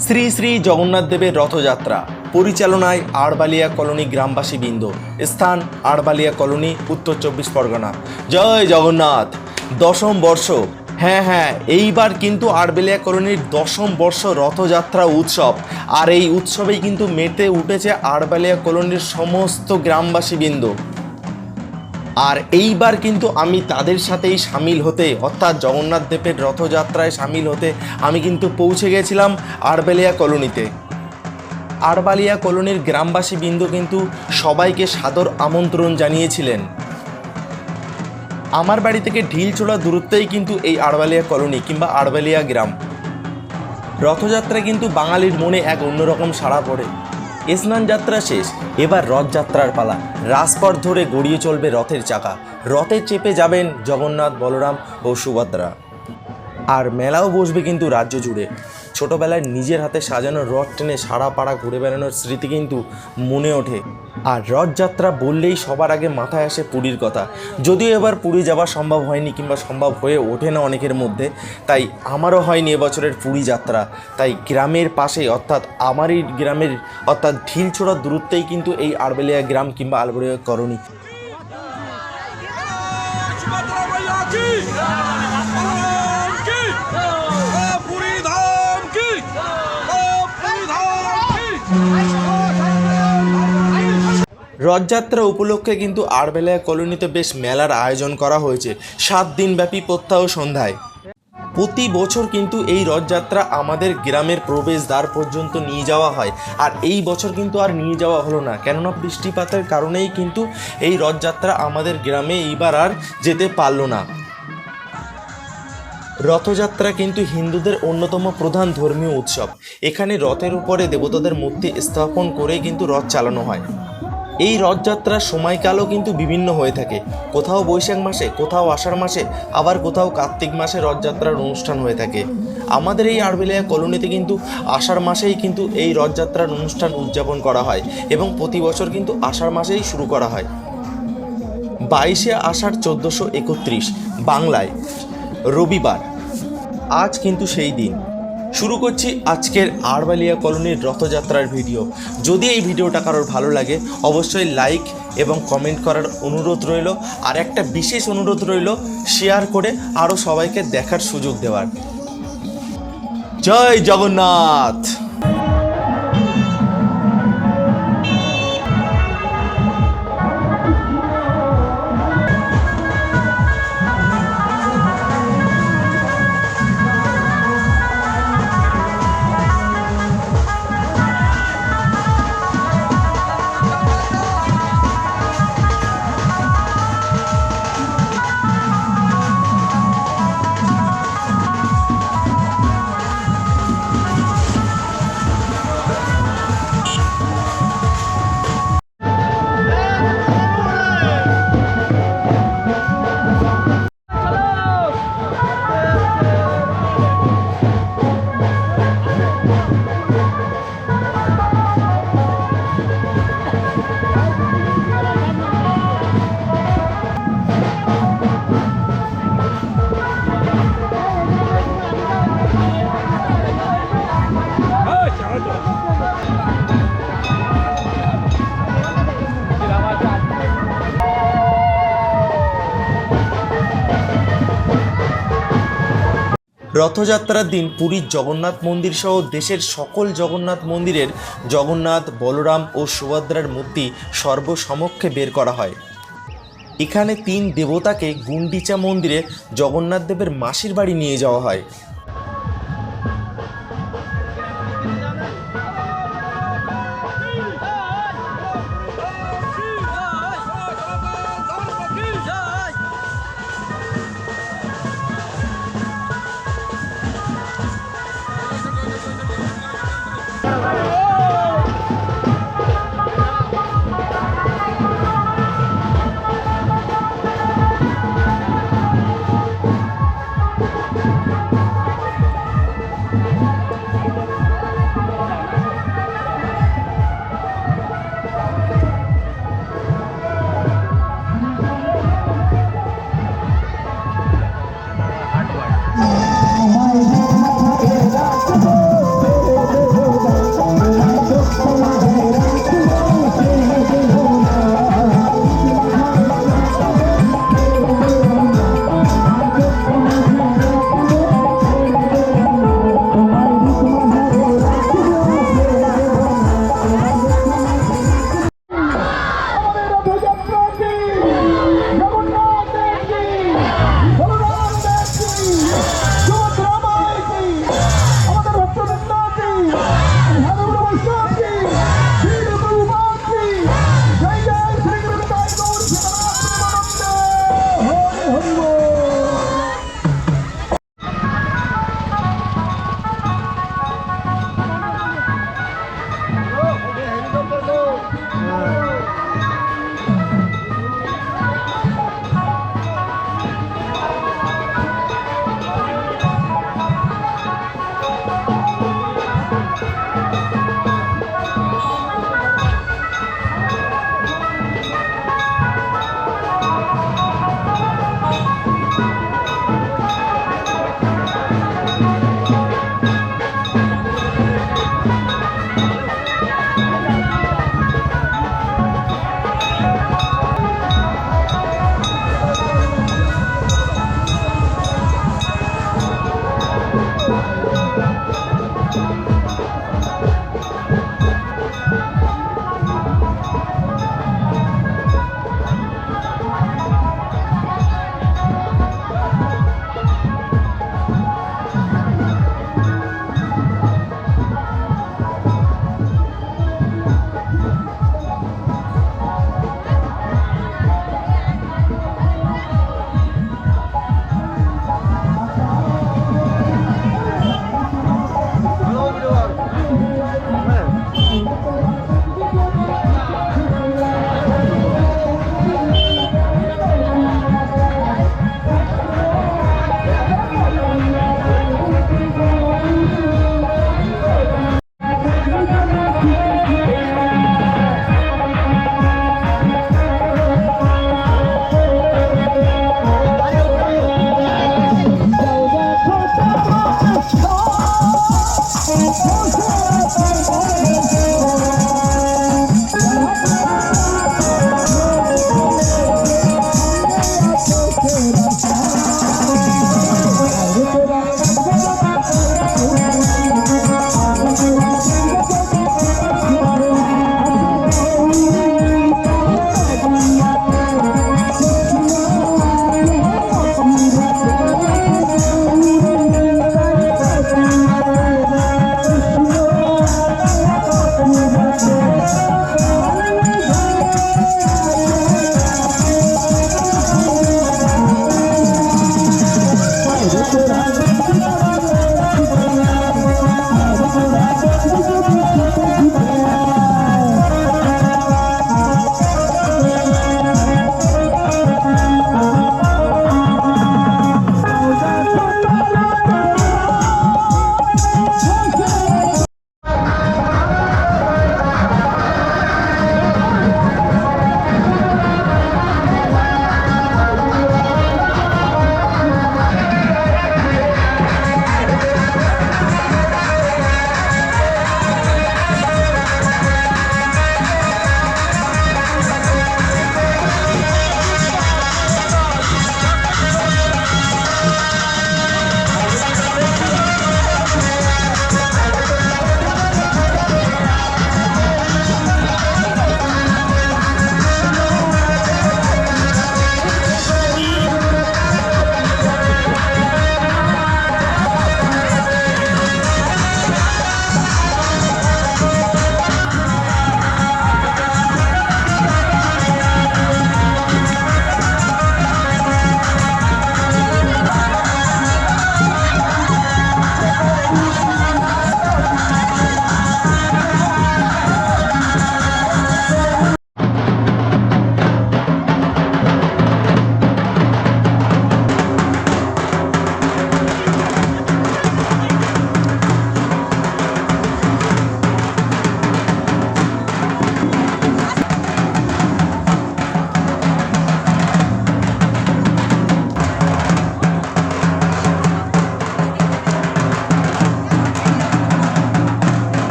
শ্রী শ্রী জগন্নাথ দেবের রথযাত্রা, পরিচালনায় আড়বালিয়া কলোনি গ্রামবাসী বৃন্দ। স্থান আড়বালিয়া কলোনি, উত্তর চব্বিশ পরগনা। জয় জগন্নাথ! দশম বর্ষ। হ্যাঁ হ্যাঁ এইবার কিন্তু আড়বেলিয়া কলোনির দশম বর্ষ রথযাত্রা উৎসব। আর এই উৎসবেই কিন্তু মেতে উঠেছে আড়বালিয়া কলোনির সমস্ত গ্রামবাসী বৃন্দ। আর এইবার কিন্তু আমি তাদের সাথেই সামিল হতে, অর্থাৎ জগন্নাথ দেবের রথযাত্রায় সামিল হতে আমি কিন্তু পৌঁছে গেছিলাম আরবেলিয়া কলোনিতে। আড়বালিয়া কলোনির গ্রামবাসী বৃন্দ কিন্তু সবাইকে সাদর আমন্ত্রণ জানিয়েছিলেন। আমার বাড়ি থেকে ঢিলছোড়া দূরত্বেই কিন্তু এই আড়বালিয়া কলোনি কিংবা আড়বালিয়া গ্রাম। রথযাত্রা কিন্তু বাঙালির মনে এক অন্যরকম সাড়া পড়ে। স্নান যাত্রা শেষ। এবার রথযাত্রার পালা। রাজপথ ধরে গড়িয়ে চলবে রথের চাকা। রথে চেপে যাবেন জগন্নাথ, বলরাম ও সুভদ্রা। আর মেলাও বসবে কিন্তু রাজ্য জুড়ে। ছোটবেলায় নিজের হাতে সাজানো রথ টেনে সারা পাড়া ঘুরে বেড়ানোর স্মৃতি কিন্তু মনে ওঠে আর রথযাত্রা বললেই সবার আগে মাথায় আসে পুরীর কথা যদিও এবার পুরী যাওয়া সম্ভব হয়নি কিংবা সম্ভব হয়ে ওঠে না অনেকের মধ্যে তাই আমারও হয়নি এবছরের পুরী যাত্রা তাই গ্রামের পাশে অর্থাৎ আমারই গ্রামের অর্থাৎ ঢিল ঢিলছোড়া দূরত্বেই কিন্তু এই আড়বেলিয়া গ্রাম কিংবা আলবেলিয়া করণী রথযাত্রা উপলক্ষে কিন্তু আড়বেলায়া কলোনিতে বেশ মেলার আয়োজন করা হয়েছে। সাত দিনব্যাপী প্রত্যাহ সন্ধ্যায়। প্রতি বছর কিন্তু এই রথযাত্রা আমাদের গ্রামের প্রবেশদ্বার পর্যন্ত নিয়ে যাওয়া হয়। আর এই বছর কিন্তু আর নিয়ে যাওয়া হলো না। কেননা বৃষ্টিপাতের কারণেই কিন্তু এই রথযাত্রা আমাদের গ্রামে এইবার আর যেতে পারল না। রথযাত্রা কিন্তু হিন্দুদের অন্যতম প্রধান ধর্মীয় উৎসব। এখানে রথের উপরে দেবতাদের মূর্তি স্থাপন করে কিন্তু রথ চালানো হয়। এই রথযাত্রার সময়কালও কিন্তু বিভিন্ন হয়ে থাকে। কোথাও বৈশাখ মাসে, কোথাও আষাঢ় মাসে, আবার কোথাও কার্তিক মাসে রথযাত্রার অনুষ্ঠান হয়ে থাকে। আমাদের এই আড়বেলিয়া কলোনিতে কিন্তু আষাঢ় মাসেই কিন্তু এই রথযাত্রার অনুষ্ঠান উদযাপন করা হয় এবং প্রতি বছর কিন্তু আষাঢ় মাসেই শুরু করা হয়। বাইশে আষাঢ় চোদ্দোশো একত্রিশ, বাংলায়, রবিবার। আজ কিন্তু সেই দিন। শুরু করছি আজকের আরবালিয়া কলোনির রথযাত্রার ভিডিও। যদি এই ভিডিওটা কারোর ভালো লাগে, অবশ্যই লাইক এবং কমেন্ট করার অনুরোধ রইল। আর একটা বিশেষ অনুরোধ রইল শেয়ার করে আরও সবাইকে দেখার সুযোগ দেওয়ার। জয় জগন্নাথ! রথযাত্রার দিন পুরীর জগন্নাথ মন্দির সহ দেশের সকল জগন্নাথ মন্দিরের জগন্নাথ, বলরাম ও সুভদ্রার মূর্তি সর্বসমক্ষে বের করা হয়। এখানে তিন দেবতাকে গুন্ডিচা মন্দিরে জগন্নাথ দেবের মাসির বাড়ি নিয়ে যাওয়া হয়।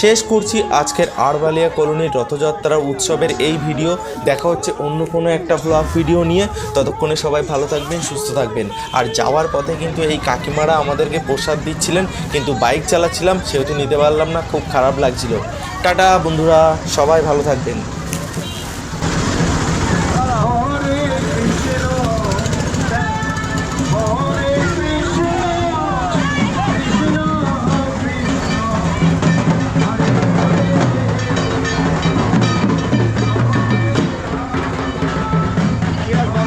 শেষ করছি আজকের আড়বালিয়া কলোনির রথযাত্রা উৎসবের এই ভিডিও। দেখা হচ্ছে অন্য কোনো একটা ব্লগ ভিডিও নিয়ে। ততক্ষণে সবাই ভালো থাকবেন, সুস্থ থাকবেন। আর যাওয়ার পথে কিন্তু এই কাকিমারা আমাদেরকে প্রসাদ দিচ্ছিলেন, কিন্তু বাইক চালাচ্ছিলাম, সেহেতু নিতে পারলাম না, খুব খারাপ লাগছিল। টাটা বন্ধুরা, সবাই ভালো থাকবেন।